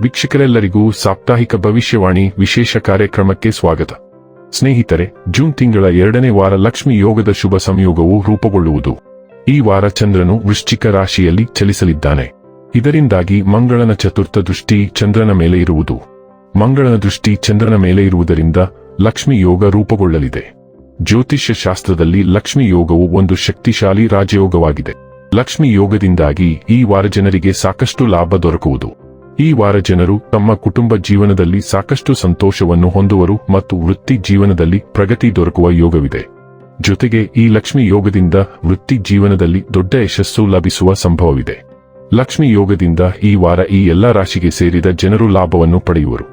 ವೀಕ್ಷಕರೆಲ್ಲರಿಗೂ ಸಾಪ್ತಾಹಿಕ ಭವಿಷ್ಯವಾಣಿ ವಿಶೇಷ ಕಾರ್ಯಕ್ರಮಕ್ಕೆ ಸ್ವಾಗತ. ಸ್ನೇಹಿತರೆ, ಜೂನ್ ತಿಂಗಳ ಎರಡನೇ ವಾರ ಲಕ್ಷ್ಮಿ ಯೋಗದ ಶುಭ ಸಂಯೋಗವು ರೂಪುಗೊಳ್ಳುವುದು. ಈ ವಾರ ಚಂದ್ರನು ವೃಶ್ಚಿಕ ರಾಶಿಯಲ್ಲಿ ಚಲಿಸಲಿದ್ದಾನೆ. ಇದರಿಂದಾಗಿ ಮಂಗಳನ ಚತುರ್ಥ ದೃಷ್ಟಿ ಚಂದ್ರನ ಮೇಲೆ ಇರುವುದು. ಮಂಗಳನ ದೃಷ್ಟಿ ಚಂದ್ರನ ಮೇಲೆ ಇರುವುದರಿಂದ ಲಕ್ಷ್ಮಿ ಯೋಗ ರೂಪುಗೊಳ್ಳಲಿದೆ. ಜ್ಯೋತಿಷ್ಯ ಶಾಸ್ತ್ರದಲ್ಲಿ ಲಕ್ಷ್ಮಿ ಯೋಗವು ಒಂದು ಶಕ್ತಿಶಾಲಿ ರಾಜಯೋಗವಾಗಿದೆ. ಲಕ್ಷ್ಮಿ ಯೋಗದಿಂದಾಗಿ ಈ ವಾರ ಜನರಿಗೆ ಸಾಕಷ್ಟು ಲಾಭ ದೊರಕುವುದು. ಈ ವಾರ ಜನರು ತಮ್ಮ ಕುಟುಂಬ ಜೀವನದಲ್ಲಿ ಸಾಕಷ್ಟು ಸಂತೋಷವನ್ನು ಹೊಂದುವರು ಮತ್ತು ವೃತ್ತಿ ಜೀವನದಲ್ಲಿ ಪ್ರಗತಿ ದೊರಕುವ ಯೋಗವಿದೆ. ಜೊತೆಗೆ ಈ ಲಕ್ಷ್ಮಿ ಯೋಗದಿಂದ ವೃತ್ತಿ ಜೀವನದಲ್ಲಿ ದೊಡ್ಡ ಯಶಸ್ಸು ಲಭಿಸುವ ಸಂಭವವಿದೆ. ಲಕ್ಷ್ಮಿ ಯೋಗದಿಂದ ಈ ವಾರ ಈ ಎಲ್ಲಾ ರಾಶಿಗೆ ಸೇರಿದ ಜನರು ಲಾಭವನ್ನು ಪಡೆಯುವರು.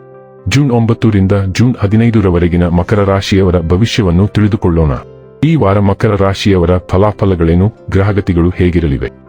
ಜೂನ್ ಒಂಬತ್ತರಿಂದ ಜೂನ್ ಹದಿನೈದರವರೆಗಿನ ಮಕರ ರಾಶಿಯವರ ಭವಿಷ್ಯವನ್ನು ತಿಳಿದುಕೊಳ್ಳೋಣ. ಈ ವಾರ ಮಕರ ರಾಶಿಯವರ ಫಲಾಫಲಗಳೇನು, ಗ್ರಹಗತಿಗಳು ಹೇಗಿರಲಿವೆ?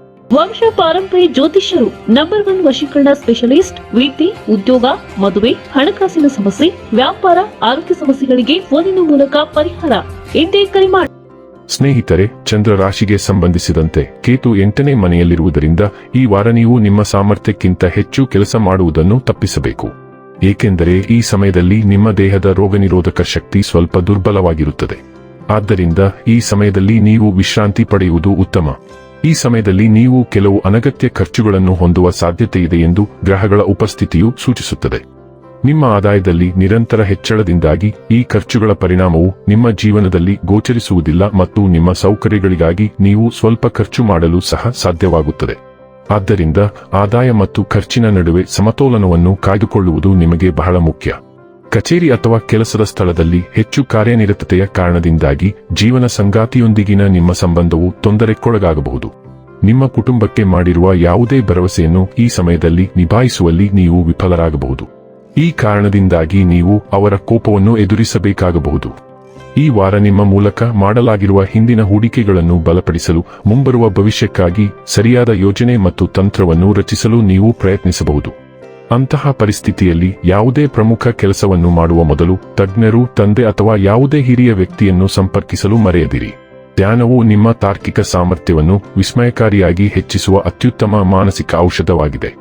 ವಂಶ ಪಾರಂಪರ್ಯ ಜ್ಯೋತಿಷ್ಯರು ನಂಬರ್ ಒನ್ ವಶೀಕರಣ ಸ್ಪೆಷಲಿಸ್ಟ್ ವೃತ್ತಿ ಉದ್ಯೋಗ, ಮದುವೆ, ಹಣಕಾಸಿನ ಸಮಸ್ಯೆ, ವ್ಯಾಪಾರ, ಆರೋಗ್ಯ ಸಮಸ್ಯೆಗಳಿಗೆ ಫೋನಿನ ಮೂಲಕ ಪರಿಹಾರ. ಎಂದೇ ಕರೆ ಮಾಡಿ ಸ್ನೇಹಿತರೆ, ಚಂದ್ರ ರಾಶಿಗೆ ಸಂಬಂಧಿಸಿದಂತೆ ಕೇತು ಎಂಟನೇ ಮನೆಯಲ್ಲಿರುವುದರಿಂದ ಈ ವಾರ ನೀವು ನಿಮ್ಮ ಸಾಮರ್ಥ್ಯಕ್ಕಿಂತ ಹೆಚ್ಚು ಕೆಲಸ ಮಾಡುವುದನ್ನು ತಪ್ಪಿಸಬೇಕು. ಏಕೆಂದರೆ ಈ ಸಮಯದಲ್ಲಿ ನಿಮ್ಮ ದೇಹದ ರೋಗನಿರೋಧಕ ಶಕ್ತಿ ಸ್ವಲ್ಪ ದುರ್ಬಲವಾಗಿರುತ್ತದೆ. ಆದ್ದರಿಂದ ಈ ಸಮಯದಲ್ಲಿ ನೀವು ವಿಶ್ರಾಂತಿ ಪಡೆಯುವುದು ಉತ್ತಮ. ಈ ಸಮಯದಲ್ಲಿ ನೀವು ಕೆಲವು ಅನಗತ್ಯ ಖರ್ಚುಗಳನ್ನು ಹೊಂದುವ ಸಾಧ್ಯತೆ ಇದೆ ಎಂದು ಗ್ರಹಗಳ ಉಪಸ್ಥಿತಿಯು ಸೂಚಿಸುತ್ತದೆ. ನಿಮ್ಮ ಆದಾಯದಲ್ಲಿ ನಿರಂತರ ಹೆಚ್ಚಳದಿಂದಾಗಿ ಈ ಖರ್ಚುಗಳ ಪರಿಣಾಮವು ನಿಮ್ಮ ಜೀವನದಲ್ಲಿ ಗೋಚರಿಸುವುದಿಲ್ಲ ಮತ್ತು ನಿಮ್ಮ ಸೌಕರ್ಯಗಳಿಗಾಗಿ ನೀವು ಸ್ವಲ್ಪ ಖರ್ಚು ಮಾಡಲು ಸಹ ಸಾಧ್ಯವಾಗುತ್ತದೆ. ಆದ್ದರಿಂದ ಆದಾಯ ಮತ್ತು ಖರ್ಚಿನ ನಡುವೆ ಸಮತೋಲನವನ್ನು ಕಾಯ್ದುಕೊಳ್ಳುವುದು ನಿಮಗೆ ಬಹಳ ಮುಖ್ಯ. ಕಚೇರಿ ಅಥವಾ ಕೆಲಸದ ಸ್ಥಳದಲ್ಲಿ ಹೆಚ್ಚು ಕಾರ್ಯನಿರತತೆಯ ಕಾರಣದಿಂದಾಗಿ ಜೀವನ ಸಂಗಾತಿಯೊಂದಿಗಿನ ನಿಮ್ಮ ಸಂಬಂಧವು ತೊಂದರೆಕ್ಕೊಳಗಾಗಬಹುದು ನಿಮ್ಮ ಕುಟುಂಬಕ್ಕೆ ಮಾಡಿರುವ ಯಾವುದೇ ಭರವಸೆಯನ್ನು ಈ ಸಮಯದಲ್ಲಿ ನಿಭಾಯಿಸುವಲ್ಲಿ ನೀವು ವಿಫಲರಾಗಬಹುದು. ಈ ಕಾರಣದಿಂದಾಗಿ ನೀವು ಅವರ ಕೋಪವನ್ನು ಎದುರಿಸಬೇಕಾಗಬಹುದು. ಈ ವಾರ ನಿಮ್ಮ ಮೂಲಕ ಮಾಡಲಾಗಿರುವ ಹಿಂದಿನ ಹೂಡಿಕೆಗಳನ್ನು ಬಲಪಡಿಸಲು ಮುಂಬರುವ ಭವಿಷ್ಯಕ್ಕಾಗಿ ಸರಿಯಾದ ಯೋಜನೆ ಮತ್ತು ತಂತ್ರವನ್ನು ರಚಿಸಲು ನೀವು ಪ್ರಯತ್ನಿಸಬಹುದು. ಅಂತಹ ಪರಿಸ್ಥಿತಿಯಲ್ಲಿ ಯಾವುದೇ ಪ್ರಮುಖ ಕೆಲಸವನ್ನು ಮಾಡುವ ಮೊದಲು ತಜ್ಞರು, ತಂದೆ ಅಥವಾ ಯಾವುದೇ ಹಿರಿಯ ವ್ಯಕ್ತಿಯನ್ನು ಸಂಪರ್ಕಿಸಲು ಮರೆಯದಿರಿ. ಧ್ಯಾನವು ನಿಮ್ಮ ತಾರ್ಕಿಕ ಸಾಮರ್ಥ್ಯವನ್ನು ವಿಸ್ಮಯಕಾರಿಯಾಗಿ ಹೆಚ್ಚಿಸುವ ಅತ್ಯುತ್ತಮ ಮಾನಸಿಕ ಔಷಧವಾಗಿದೆ.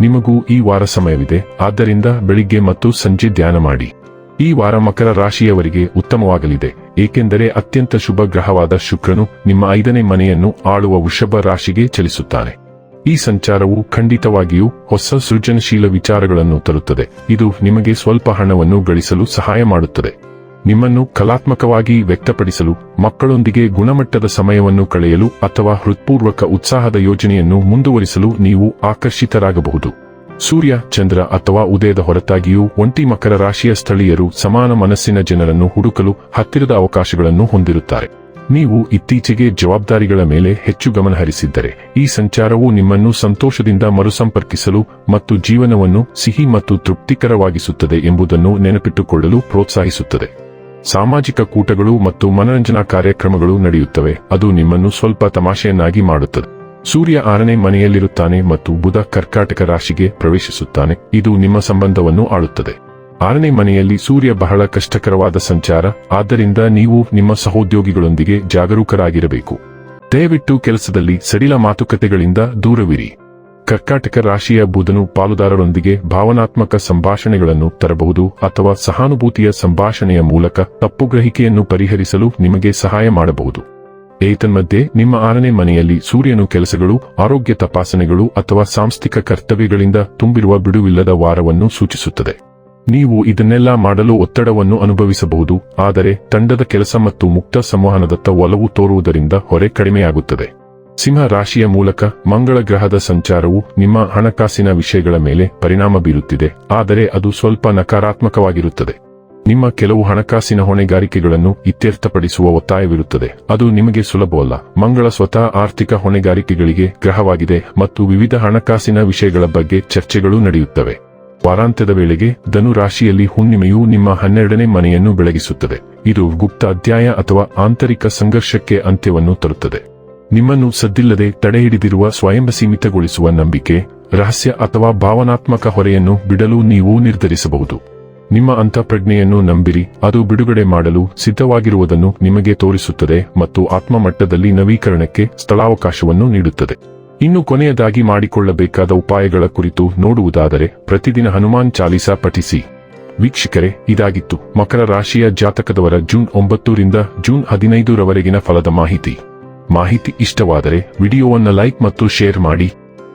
ನಿಮಗೂ ಈ ವಾರ ಸಮಯವಿದೆ, ಆದ್ದರಿಂದ ಬೆಳಿಗ್ಗೆ ಮತ್ತು ಸಂಜೆ ಧ್ಯಾನ ಮಾಡಿ. ಈ ವಾರ ಮಕರ ರಾಶಿಯವರಿಗೆ ಉತ್ತಮವಾಗಲಿದೆ, ಏಕೆಂದರೆ ಅತ್ಯಂತ ಶುಭ ಗ್ರಹವಾದ ಶುಕ್ರನು ನಿಮ್ಮ ಐದನೇ ಮನೆಯನ್ನು ಆಳುವ ವೃಷಭ ರಾಶಿಗೆ ಚಲಿಸುತ್ತಾನೆ. ಈ ಸಂಚಾರವು ಖಂಡಿತವಾಗಿಯೂ ಹೊಸ ಸೃಜನಶೀಲ ವಿಚಾರಗಳನ್ನು ತರುತ್ತದೆ. ಇದು ನಿಮಗೆ ಸ್ವಲ್ಪ ಹಣವನ್ನು ಗಳಿಸಲು ಸಹಾಯ ಮಾಡುತ್ತದೆ. ನಿಮ್ಮನ್ನು ಕಲಾತ್ಮಕವಾಗಿ ವ್ಯಕ್ತಪಡಿಸಲು, ಮಕ್ಕಳೊಂದಿಗೆ ಗುಣಮಟ್ಟದ ಸಮಯವನ್ನು ಕಳೆಯಲು ಅಥವಾ ಹೃತ್ಪೂರ್ವಕ ಉತ್ಸಾಹದ ಯೋಜನೆಯನ್ನು ಮುಂದುವರಿಸಲು ನೀವು ಆಕರ್ಷಿತರಾಗಬಹುದು. ಸೂರ್ಯ, ಚಂದ್ರ ಅಥವಾ ಉದಯದ ಹೊರತಾಗಿಯೂ ಒಂಟಿ ಮಕರ ರಾಶಿಯ ಸ್ಥಳೀಯರು ಸಮಾನ ಮನಸ್ಸಿನ ಜನರನ್ನು ಹುಡುಕಲು ಹತ್ತಿರದ ಅವಕಾಶಗಳನ್ನು ಹೊಂದಿರುತ್ತಾರೆ. ನೀವು ಇತ್ತೀಚೆಗೆ ಜವಾಬ್ದಾರಿಗಳ ಮೇಲೆ ಹೆಚ್ಚು ಗಮನ ಹರಿಸಿದ್ದರೆ ಈ ಸಂಚಾರವು ನಿಮ್ಮನ್ನು ಸಂತೋಷದಿಂದ ಮರುಸಂಪರ್ಕಿಸಲು ಮತ್ತು ಜೀವನವನ್ನು ಸಿಹಿ ಮತ್ತು ತೃಪ್ತಿಕರವಾಗಿಸುತ್ತದೆ ಎಂಬುದನ್ನು ನೆನಪಿಟ್ಟುಕೊಳ್ಳಲು ಪ್ರೋತ್ಸಾಹಿಸುತ್ತದೆ. ಸಾಮಾಜಿಕ ಕೂಟಗಳು ಮತ್ತು ಮನರಂಜನಾ ಕಾರ್ಯಕ್ರಮಗಳು ನಡೆಯುತ್ತವೆ. ಅದು ನಿಮ್ಮನ್ನು ಸ್ವಲ್ಪ ತಮಾಷೆಯನ್ನಾಗಿ ಮಾಡುತ್ತದೆ. ಸೂರ್ಯ ಆರನೇ ಮನೆಯಲ್ಲಿರುತ್ತಾನೆ ಮತ್ತು ಬುಧ ಕರ್ಕಾಟಕ ರಾಶಿಗೆ ಪ್ರವೇಶಿಸುತ್ತಾನೆ. ಇದು ನಿಮ್ಮ ಸಂಬಂಧವನ್ನು ಆಳುತ್ತದೆ. ಆರನೇ ಮನೆಯಲ್ಲಿ ಸೂರ್ಯ ಬಹಳ ಕಷ್ಟಕರವಾದ ಸಂಚಾರ, ಆದ್ದರಿಂದ ನೀವು ನಿಮ್ಮ ಸಹೋದ್ಯೋಗಿಗಳೊಂದಿಗೆ ಜಾಗರೂಕರಾಗಿರಬೇಕು. ದಯವಿಟ್ಟು ಕೆಲಸದಲ್ಲಿ ಸಡಿಲ ಮಾತುಕತೆಗಳಿಂದ ದೂರವಿರಿ. ಕರ್ಕಾಟಕ ರಾಶಿಯ ಬುಧನು ಪಾಲುದಾರರೊಂದಿಗೆ ಭಾವನಾತ್ಮಕ ಸಂಭಾಷಣೆಗಳನ್ನು ತರಬಹುದು ಅಥವಾ ಸಹಾನುಭೂತಿಯ ಸಂಭಾಷಣೆಯ ಮೂಲಕ ತಪ್ಪುಗ್ರಹಿಕೆಯನ್ನು ಪರಿಹರಿಸಲು ನಿಮಗೆ ಸಹಾಯ ಮಾಡಬಹುದು. ಏತನ್ಮಧ್ಯೆ, ನಿಮ್ಮ ಆರನೇ ಮನೆಯಲ್ಲಿ ಸೂರ್ಯನು ಕೆಲಸಗಳು, ಆರೋಗ್ಯ ತಪಾಸಣೆಗಳು ಅಥವಾ ಸಾಂಸ್ಥಿಕ ಕರ್ತವ್ಯಗಳಿಂದ ತುಂಬಿರುವ ಬಿಡುವಿಲ್ಲದ ವಾರವನ್ನು ಸೂಚಿಸುತ್ತದೆ. ನೀವು ಇದನ್ನೆಲ್ಲ ಮಾಡಲು ಒತ್ತಡವನ್ನು ಅನುಭವಿಸಬಹುದು, ಆದರೆ ತಂಡದ ಕೆಲಸ ಮತ್ತು ಮುಕ್ತ ಸಂವಹನದತ್ತ ಒಲವು ತೋರುವುದರಿಂದ ಹೊರೆ ಕಡಿಮೆಯಾಗುತ್ತದೆ. ಸಿಂಹ ರಾಶಿಯ ಮೂಲಕ ಮಂಗಳ ಗ್ರಹದ ಸಂಚಾರವು ನಿಮ್ಮ ಹಣಕಾಸಿನ ವಿಷಯಗಳ ಮೇಲೆ ಪರಿಣಾಮ ಬೀರುತ್ತಿದೆ, ಆದರೆ ಅದು ಸ್ವಲ್ಪ ನಕಾರಾತ್ಮಕವಾಗಿರುತ್ತದೆ. ನಿಮ್ಮ ಕೆಲವು ಹಣಕಾಸಿನ ಹೊಣೆಗಾರಿಕೆಗಳನ್ನು ಇತ್ಯರ್ಥಪಡಿಸುವ ಒತ್ತಾಯವಿರುತ್ತದೆ, ಅದು ನಿಮಗೆ ಸುಲಭವಲ್ಲ. ಮಂಗಳ ಸ್ವತಃ ಆರ್ಥಿಕ ಹೊಣೆಗಾರಿಕೆಗಳಿಗೆ ಗ್ರಹವಾಗಿದೆ ಮತ್ತು ವಿವಿಧ ಹಣಕಾಸಿನ ವಿಷಯಗಳ ಬಗ್ಗೆ ಚರ್ಚೆಗಳು ನಡೆಯುತ್ತವೆ. ವಾರಾಂತ್ಯದ ವೇಳೆಗೆ ಧನು ರಾಶಿಯಲ್ಲಿ ಹುಣ್ಣಿಮೆಯು ನಿಮ್ಮ ಹನ್ನೆರಡನೇ ಮನೆಯನ್ನು ಬೆಳಗಿಸುತ್ತದೆ. ಇದು ಗುಪ್ತ ಅಧ್ಯಾಯ ಅಥವಾ ಆಂತರಿಕ ಸಂಘರ್ಷಕ್ಕೆ ಅಂತ್ಯವನ್ನು ತರುತ್ತದೆ. ನಿಮ್ಮನ್ನು ಸದ್ದಿಲ್ಲದೆ ತಡೆಹಿಡಿದಿರುವ ಸ್ವಯಂ ಸೀಮಿತಗೊಳಿಸುವ ನಂಬಿಕೆ, ರಹಸ್ಯ ಅಥವಾ ಭಾವನಾತ್ಮಕ ಹೊರೆಯನ್ನು ಬಿಡಲು ನೀವು ನಿರ್ಧರಿಸಬಹುದು. ನಿಮ್ಮ ಅಂತಃಪ್ರಜ್ಞೆಯನ್ನು ನಂಬಿರಿ, ಅದು ಬಿಡುಗಡೆ ಮಾಡಲು ಸಿದ್ಧವಾಗಿರುವುದನ್ನು ನಿಮಗೆ ತೋರಿಸುತ್ತದೆ ಮತ್ತು ಆತ್ಮಮಟ್ಟದಲ್ಲಿ ನವೀಕರಣಕ್ಕೆ ಸ್ಥಳಾವಕಾಶವನ್ನು ನೀಡುತ್ತದೆ. ಇನ್ನು ಕೊನೆಯದಾಗಿ ಮಾಡಿಕೊಳ್ಳಬೇಕಾದ ಉಪಾಯಗಳ ಕುರಿತು ನೋಡುವುದಾದರೆ ಪ್ರತಿದಿನ ಹನುಮಾನ್ ಚಾಲೀಸಾ ಪಠಿಸಿ. ವೀಕ್ಷಕರೇ, ಇದಾಗಿತ್ತು ಮಕರ ರಾಶಿಯ ಜಾತಕದವರ ಜೂನ್ ಒಂಬತ್ತರಿಂದ ಜೂನ್ ಹದಿನೈದರವರೆಗಿನ ಫಲದ ಮಾಹಿತಿ. ಮಾಹಿತಿ ಇಷ್ಟವಾದರೆ ವಿಡಿಯೋವನ್ನು ಲೈಕ್ ಮತ್ತು ಶೇರ್ ಮಾಡಿ.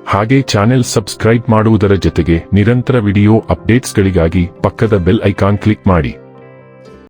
ಹಾಗೆ ಚಾನೆಲ್ ಸಬ್ಸ್ಕ್ರೈಬ್ ಮಾಡುವುದರ ಜೊತೆಗೆ ನಿರಂತರ ವಿಡಿಯೋ ಅಪ್ಡೇಟ್ಸ್ಗಳಿಗಾಗಿ ಪಕ್ಕದ ಬೆಲ್ ಐಕಾನ್ ಕ್ಲಿಕ್ ಮಾಡಿ.